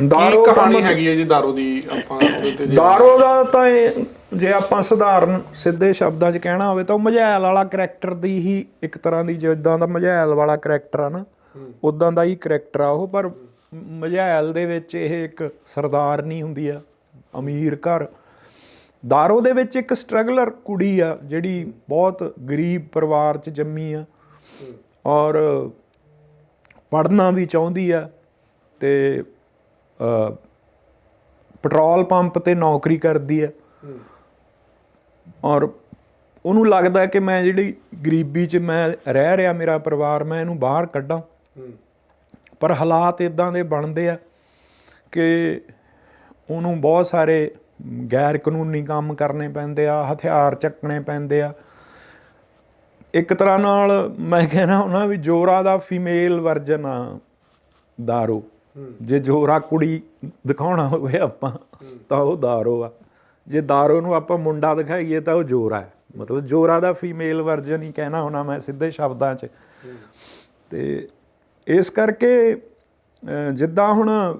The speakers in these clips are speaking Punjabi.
ਦਾਰੂ ਕਹਾਣੀ ਹੈਗੀ ਹੈ ਜੀ ਦਾਰੂ ਦੀ ਆਪਾਂ ਉਹਦੇ ਤੇ ਜੇ- ਦਾਰੋ ਦਾ ਤਾਂ ਇਹ ਜੇ ਆਪਾਂ ਸਧਾਰਨ ਸਿੱਧੇ ਸ਼ਬਦਾਂ 'ਚ ਕਹਿਣਾ ਹੋਵੇ ਤਾਂ ਉਹ ਮਝੈਲ ਵਾਲਾ ਕਰੈਕਟਰ ਦੀ ਹੀ ਇੱਕ ਤਰ੍ਹਾਂ ਦੀ ਜਿੱਦਾਂ ਦਾ ਮਝੈਲ ਵਾਲਾ ਕਰੈਕਟਰ ਆ ਨਾ ਉਦਾਂ ਦਾ ਹੀ ਕਰੈਕਟਰ ਆ ਉਹ ਪਰ ਮਝੈਲ ਦੇ ਵਿੱਚ ਇਹ ਇੱਕ ਸਰਦਾਰਨੀ ਹੁੰਦੀ ਆ ਅਮੀਰ ਘਰ। ਦਾਰੋ ਦੇ ਵਿੱਚ ਇੱਕ ਸਟਰਗਲਰ ਕੁੜੀ ਆ ਜਿਹੜੀ ਬਹੁਤ ਗਰੀਬ ਪਰਿਵਾਰ 'ਚ ਜੰਮੀ ਆ। ਔਰ ਪੜ੍ਹਨਾ ਵੀ ਚਾਹੁੰਦੀ ਆ ਤੇ ਪੈਟਰੋਲ ਪੰਪ ਤੇ ਨੌਕਰੀ ਕਰਦੀ ਹੈ। ਔਰ ਉਹਨੂੰ ਲੱਗਦਾ ਕਿ ਮੈਂ ਜਿਹੜੀ ਗਰੀਬੀ 'ਚ ਮੈਂ ਰਹਿ ਰਿਹਾ, ਮੇਰਾ ਪਰਿਵਾਰ, ਮੈਂ ਇਹਨੂੰ ਬਾਹਰ ਕੱਢਾਂ। ਪਰ ਹਾਲਾਤ ਇਦਾਂ ਦੇ ਬਣਦੇ ਆ ਕਿ ਉਹਨੂੰ ਬਹੁਤ ਸਾਰੇ ਗੈਰ ਕਾਨੂੰਨੀ ਕੰਮ ਕਰਨੇ ਪੈਂਦੇ ਆ, ਹਥਿਆਰ ਚੱਕਣੇ ਪੈਂਦੇ ਆ। ਇੱਕ ਤਰ੍ਹਾਂ ਨਾਲ ਮੈਂ ਕਹਿਣਾ ਉਹਨਾਂ ਵੀ ਜੋਰਾ ਦਾ ਫੀਮੇਲ ਵਰਜਨ ਆ ਦਾਰੂ। ਜੇ ਜੋਰਾ ਕੁੜੀ ਦਿਖਾਉਣਾ ਹੋਵੇ ਆਪਾਂ, ਤਾਂ ਉਹ ਦਾਰੋ ਆ। ਜੇ ਦਾਰੋ ਨੂੰ ਆਪਾਂ ਮੁੰਡਾ ਦਿਖਾਈਏ ਤਾਂ ਉਹ ਜੋਰਾ ਹੈ। ਮਤਲਬ ਜੋਰਾ ਦਾ ਫੀਮੇਲ ਵਰਜਨ ਹੀ ਕਹਿਣਾ ਹੋਣਾ ਮੈਂ ਸਿੱਧੇ ਸ਼ਬਦਾਂ 'ਚ। ਤੇ ਇਸ ਕਰਕੇ ਜਿੱਦਾਂ ਹੁਣ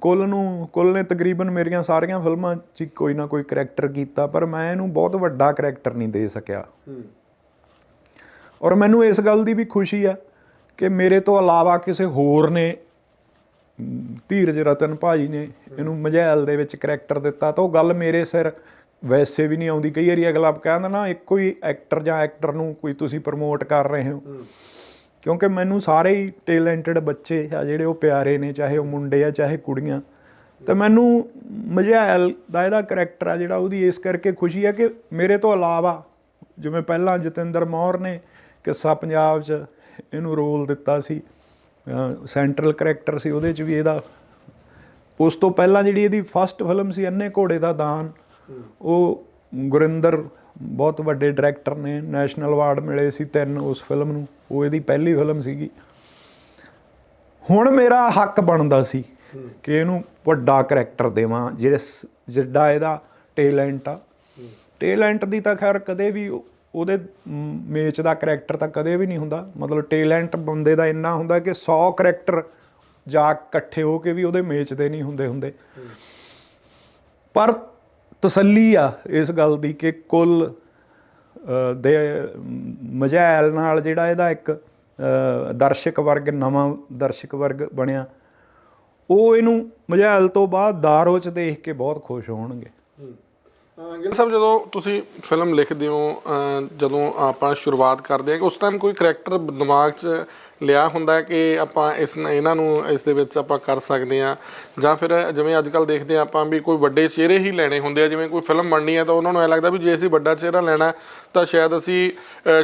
ਕੁੱਲ ਨੂੰ, ਕੁੱਲ ਨੇ ਤਕਰੀਬਨ ਮੇਰੀਆਂ ਸਾਰੀਆਂ ਫਿਲਮਾਂ 'ਚ ਕੋਈ ਨਾ ਕੋਈ ਕਰੈਕਟਰ ਕੀਤਾ, ਪਰ ਮੈਂ ਇਹਨੂੰ ਬਹੁਤ ਵੱਡਾ ਕਰੈਕਟਰ ਨਹੀਂ ਦੇ ਸਕਿਆ। ਔਰ ਮੈਨੂੰ ਇਸ ਗੱਲ ਦੀ ਵੀ ਖੁਸ਼ੀ ਆ ਕਿ ਮੇਰੇ ਤੋਂ ਇਲਾਵਾ ਕਿਸੇ ਹੋਰ ਨੇ ਧੀਰਜ ਰਤਨ ਭਾਜੀ ਨੇ ਇਹਨੂੰ ਮਝੈਲ ਦੇ ਵਿੱਚ ਕਰੈਕਟਰ ਦਿੱਤਾ ਤਾਂ ਉਹ ਗੱਲ ਮੇਰੇ ਸਿਰ ਵੈਸੇ ਵੀ ਨਹੀਂ ਆਉਂਦੀ। ਕਈ ਵਾਰੀ ਅਗਲਾ ਕਹਿੰਦਾ ਨਾ ਇੱਕੋ ਹੀ ਐਕਟਰ ਜਾਂ ਐਕਟਰ ਨੂੰ ਕੋਈ ਤੁਸੀਂ ਪ੍ਰਮੋਟ ਕਰ ਰਹੇ ਹੋ। ਕਿਉਂਕਿ ਮੈਨੂੰ ਸਾਰੇ ਹੀ ਟੈਲੈਂਟਡ ਬੱਚੇ ਆ ਜਿਹੜੇ ਉਹ ਪਿਆਰੇ ਨੇ ਚਾਹੇ ਉਹ ਮੁੰਡੇ ਆ ਚਾਹੇ ਕੁੜੀਆਂ। ਤੇ ਮੈਨੂੰ ਮਝੈਲ ਦਾ ਇਹਦਾ ਕਰੈਕਟਰ ਆ ਜਿਹੜਾ ਉਹਦੀ ਇਸ ਕਰਕੇ ਖੁਸ਼ੀ ਹੈ ਕਿ ਮੇਰੇ ਤੋਂ ਇਲਾਵਾ ਜਿਵੇਂ ਪਹਿਲਾਂ ਜਤਿੰਦਰ ਮੌਰ ਨੇ ਕਿੱਸਾ ਪੰਜਾਬ 'ਚ ਇਹਨੂੰ ਰੋਲ ਦਿੱਤਾ ਸੀ। ਸੈਂਟਰਲ ਕਰੈਕਟਰ ਸੀ ਉਹਦੇ 'ਚ ਵੀ ਇਹਦਾ। ਉਸ ਤੋਂ ਪਹਿਲਾਂ ਜਿਹੜੀ ਇਹਦੀ ਫਸਟ ਫਿਲਮ ਸੀ ਅੰਨੇ ਘੋੜੇ ਦਾ ਦਾਨ ਉਹ ਗੁਰਿੰਦਰ ਬਹੁਤ ਵੱਡੇ ਡਾਇਰੈਕਟਰ ਨੇ ਨੈਸ਼ਨਲ ਅਵਾਰਡ ਮਿਲੇ ਸੀ ਤਿੰਨ ਉਸ ਫਿਲਮ ਨੂੰ ਉਹ ਇਹਦੀ ਪਹਿਲੀ ਫਿਲਮ ਸੀਗੀ। ਹੁਣ ਮੇਰਾ ਹੱਕ ਬਣਦਾ ਸੀ ਕਿ ਇਹਨੂੰ ਵੱਡਾ ਕਰੈਕਟਰ ਦੇਵਾਂ ਜਿਹੜੇ ਜਿੱਡਾ ਇਹਦਾ ਟੈਲੈਂਟ ਆ। ਟੈਲੈਂਟ ਦੀ ਤਾਂ ਖੈਰ ਕਦੇ ਵੀ ਉਹਦੇ ਮੇਚ ਦਾ ਕਰੈਕਟਰ ਤਾਂ ਕਦੇ ਵੀ ਨਹੀਂ ਹੁੰਦਾ। ਮਤਲਬ ਟੈਲੈਂਟ ਬੰਦੇ ਦਾ ਇੰਨਾ ਹੁੰਦਾ ਕਿ 100 ਕਰੈਕਟਰ ਜਾ ਇਕੱਠੇ ਹੋ ਕੇ ਵੀ ਉਹਦੇ ਮੇਚ ਦੇ ਨਹੀਂ ਹੁੰਦੇ ਹੁੰਦੇ। ਪਰ ਤਸੱਲੀ ਆ ਇਸ ਗੱਲ ਦੀ ਕਿ ਕੁੱਲ ਦੇ ਮਜ਼ੈਲ ਨਾਲ ਜਿਹੜਾ ਇਹਦਾ ਇੱਕ ਦਰਸ਼ਕ ਵਰਗ, ਨਵਾਂ ਦਰਸ਼ਕ ਵਰਗ ਬਣਿਆ, ਉਹ ਇਹਨੂੰ ਮਜ਼ੈਲ ਤੋਂ ਬਾਅਦ ਦਾਰੋ ਚ ਦੇਖ ਕੇ ਬਹੁਤ ਖੁਸ਼ ਹੋਣਗੇ। ਗਿੱਲ ਸਾਹਿਬ, ਜਦੋਂ ਤੁਸੀਂ ਫਿਲਮ ਲਿਖਦੇ ਹੋ ਜਦੋਂ ਆਪਾਂ ਸ਼ੁਰੂਆਤ ਕਰਦੇ ਹਾਂ, ਕਿ ਉਸ ਟਾਈਮ ਕੋਈ ਕਰੈਕਟਰ ਦਿਮਾਗ 'ਚ ਲਿਆ ਹੁੰਦਾ ਕਿ ਆਪਾਂ ਇਸ ਇਹਨਾਂ ਨੂੰ ਇਸ ਦੇ ਵਿੱਚ ਆਪਾਂ ਕਰ ਸਕਦੇ ਹਾਂ? ਜਾਂ ਫਿਰ ਜਿਵੇਂ ਅੱਜ ਕੱਲ ਦੇਖਦੇ ਹਾਂ ਆਪਾਂ ਵੀ ਕੋਈ ਵੱਡੇ ਚਿਹਰੇ ਹੀ ਲੈਣੇ ਹੁੰਦੇ ਆ, ਜਿਵੇਂ ਕੋਈ ਫਿਲਮ ਬਣਨੀ ਹੈ ਤਾਂ ਉਹਨਾਂ ਨੂੰ ਐ ਲੱਗਦਾ ਵੀ ਜੇ ਅਸੀਂ ਵੱਡਾ ਚਿਹਰਾ ਲੈਣਾ, ਤਾਂ ਸ਼ਾਇਦ ਅਸੀਂ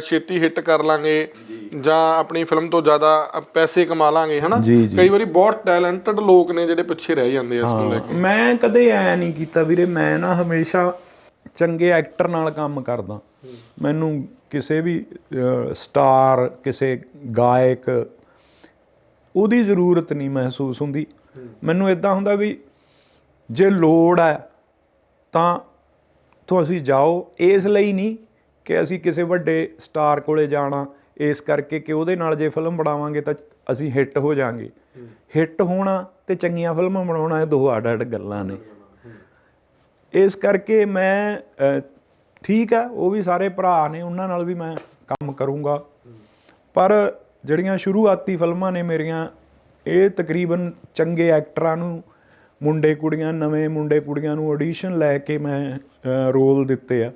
ਛੇਤੀ ਹਿੱਟ ਕਰ ਲਾਂਗੇ। ਜਾਂ ਆਪਣੀ ਫਿਲਮ ਤੋਂ ਜ਼ਿਆਦਾ ਪੈਸੇ ਕਮਾ ਲਾਂਗੇ ਹਨਾ। ਕਈ ਵਾਰੀ ਬਹੁਤ ਟੈਲੈਂਟਡ ਲੋਕ ਨੇ ਜਿਹੜੇ ਪਿੱਛੇ ਰਹਿ ਜਾਂਦੇ ਆ ਇਸ ਨੂੰ ਲੈ ਕੇ। ਮੈਂ ਕਦੇ ਐ ਨਹੀਂ ਕੀਤਾ ਵੀਰੇ ਮੈਂ ਨਾ ਹਮੇਸ਼ਾ ਚੰਗੇ ਐਕਟਰ ਨਾਲ ਕੰਮ ਕਰਦਾ। ਮੈਨੂੰ ਕਿਸੇ ਵੀ ਸਟਾਰ ਕਿਸੇ ਗਾਇਕ ਉਹਦੀ ਜ਼ਰੂਰਤ ਨਹੀਂ ਮਹਿਸੂਸ ਹੁੰਦੀ। ਮੈਨੂੰ ਇਦਾਂ ਹੁੰਦਾ ਵੀ ਜੇ ਲੋੜ ਹੈ ਤਾਂ ਤੁਸੀਂ ਜਾਓ। ਇਸ ਲਈ ਨਹੀਂ ਕਿ ਅਸੀਂ ਕਿਸੇ ਵੱਡੇ ਸਟਾਰ ਕੋਲੇ ਜਾਣਾ ਇਸ ਕਰਕੇ ਕਿ ਉਹਦੇ ਨਾਲ ਜੇ ਫਿਲਮ ਬਣਾਵਾਂਗੇ ਤਾਂ ਅਸੀਂ ਹਿੱਟ ਹੋ ਜਾਾਂਗੇ। ਹਿੱਟ ਹੋਣਾ ਤੇ ਚੰਗੀਆਂ ਫਿਲਮਾਂ ਬਣਾਉਣਾ ਇਹ ਦੋ ਅੱਡ-ਅੱਡ ਗੱਲਾਂ ਨੇ। ਇਸ ਕਰਕੇ ਮੈਂ ਠੀਕ ਆ, ਉਹ ਵੀ ਸਾਰੇ ਭਰਾ ਨੇ, ਉਹਨਾਂ ਨਾਲ ਵੀ ਮੈਂ ਕੰਮ ਕਰੂੰਗਾ। ਪਰ ਜਿਹੜੀਆਂ ਸ਼ੁਰੂਆਤੀ ਫਿਲਮਾਂ ਨੇ ਮੇਰੀਆਂ, ਇਹ ਤਕਰੀਬਨ ਚੰਗੇ ਐਕਟਰਾਂ ਨੂੰ, ਮੁੰਡੇ ਕੁੜੀਆਂ, ਨਵੇਂ ਮੁੰਡੇ ਕੁੜੀਆਂ ਨੂੰ ਆਡੀਸ਼ਨ ਲੈ ਕੇ ਮੈਂ ਰੋਲ ਦਿੱਤੇ ਆ।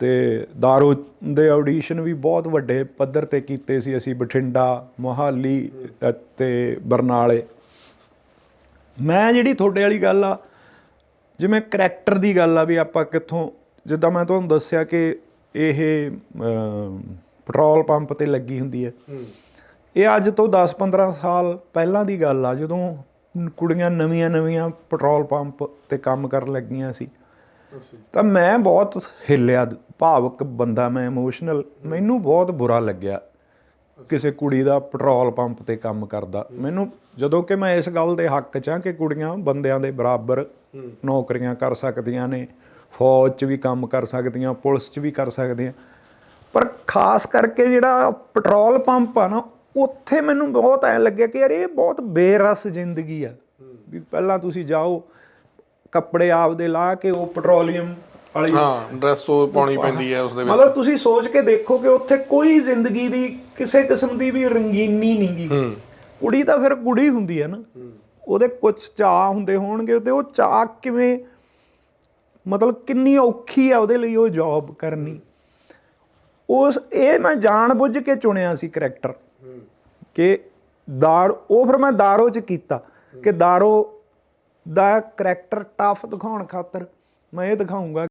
ਤੇ ਦਾਰੂ ਦੇ ਆਡੀਸ਼ਨ ਵੀ ਬਹੁਤ ਵੱਡੇ ਪੱਧਰ ਤੇ ਕੀਤੇ ਸੀ ਅਸੀਂ ਬਠਿੰਡਾ ਮੋਹਾਲੀ ਅਤੇ ਬਰਨਾਲੇ। ਮੈਂ ਜਿਹੜੀ ਤੁਹਾਡੇ ਵਾਲੀ ਗੱਲ ਆ ਜਿਵੇਂ ਕਰੈਕਟਰ ਦੀ ਗੱਲ ਆ ਵੀ ਆਪਾਂ ਕਿੱਥੋਂ ਜਿੱਦਾਂ ਮੈਂ ਤੁਹਾਨੂੰ ਦੱਸਿਆ ਕਿ ਇਹ ਪੈਟਰੋਲ ਪੰਪ ਤੇ ਲੱਗੀ ਹੁੰਦੀ ਹੈ। ਇਹ ਅੱਜ ਤੋਂ 10-15 ਸਾਲ ਪਹਿਲਾਂ ਦੀ ਗੱਲ ਆ ਜਦੋਂ ਕੁੜੀਆਂ ਨਵੀਆਂ-ਨਵੀਆਂ ਪੈਟਰੋਲ ਪੰਪ ਤੇ ਕੰਮ ਕਰਨ ਲੱਗੀਆਂ ਸੀ। ਤਾਂ ਮੈਂ ਬਹੁਤ ਹਿੱਲਿਆ, ਭਾਵਕ ਬੰਦਾ ਮੈਂ ਇਮੋਸ਼ਨਲ ਮੈਨੂੰ ਬਹੁਤ ਬੁਰਾ ਲੱਗਿਆ ਕਿਸੇ ਕੁੜੀ ਦਾ ਪੈਟਰੋਲ ਪੰਪ ਤੇ ਕੰਮ ਕਰਦਾ। ਮੈਨੂੰ ਜਦੋਂ ਕਿ ਮੈਂ ਇਸ ਗੱਲ ਦੇ ਹੱਕ 'ਚ ਹਾਂ ਕਿ ਕੁੜੀਆਂ ਬੰਦਿਆਂ ਦੇ ਬਰਾਬਰ ਨੌਕਰੀਆਂ ਕਰ ਸਕਦੀਆਂ ਨੇ, ਫੌਜ 'ਚ ਵੀ ਕੰਮ ਕਰ ਸਕਦੀਆਂ, ਪੁਲਿਸ 'ਚ ਵੀ ਕਰ ਸਕਦੀਆਂ। ਪਰ ਖਾਸ ਕਰਕੇ ਜਿਹੜਾ ਪੈਟਰੋਲ ਪੰਪ ਆ ਨਾ, ਉੱਥੇ ਮੈਨੂੰ ਬਹੁਤ ਐ ਲੱਗਿਆ ਕਿ ਯਾਰ ਇਹ ਬਹੁਤ ਬੇਰਸ ਜ਼ਿੰਦਗੀ ਆ। ਵੀ ਪਹਿਲਾਂ ਤੁਸੀਂ ਜਾਓ ਕੱਪੜੇ ਆਪਦੇ ਲਾ ਕੇ ਉਹ ਪੈਟਰੋਲੀਅਮ ਵਾਲੀ ਹਾਂ ਡਰੈਸ ਉਹ ਪਾਉਣੀ ਪੈਂਦੀ ਹੈ ਉਸ ਦੇ ਵਿੱਚ। ਮਤਲਬ ਤੁਸੀਂ ਸੋਚ ਕੇ ਦੇਖੋ ਕਿ ਉੱਥੇ ਕੋਈ ਜ਼ਿੰਦਗੀ ਦੀ ਕਿਸੇ ਕਿਸਮ ਦੀ ਵੀ ਰੰਗੀਨੀ ਨਹੀਂਗੀ ਕੁੜੀ ਤਾਂ ਫਿਰ ਕੁੜੀ ਹੁੰਦੀ ਹੈ ਨਾ। ਉਹਦੇ ਕੁਝ ਚਾਹ ਹੁੰਦੇ ਹੋਣਗੇ ਤੇ ਉਹ ਚਾਹ ਕਿਵੇਂ ਮਤਲਬ ਕਿੰਨੀ ਔਖੀ ਆ ਉਹਦੇ ਲਈ ਉਹ ਜੌਬ ਕਰਨੀ। ਉਸ ਇਹ ਮੈਂ ਜਾਣਬੁੱਝ ਕੇ ਚੁਣਿਆ ਸੀ ਕਰੈਕਟਰ ਕਿ ਦਾਰ ਉਹ ਫਿਰ ਮੈਂ ਦਾਰੋ ਚ ਕੀਤਾ ਕਿ ਦਾਰੋ ਦਾ ਕਰੈਕਟਰ ਟਫ ਦਿਖਾਉਣ ਖਾਤਰ ਮੈਂ ਇਹ ਦਿਖਾਉਂਗਾ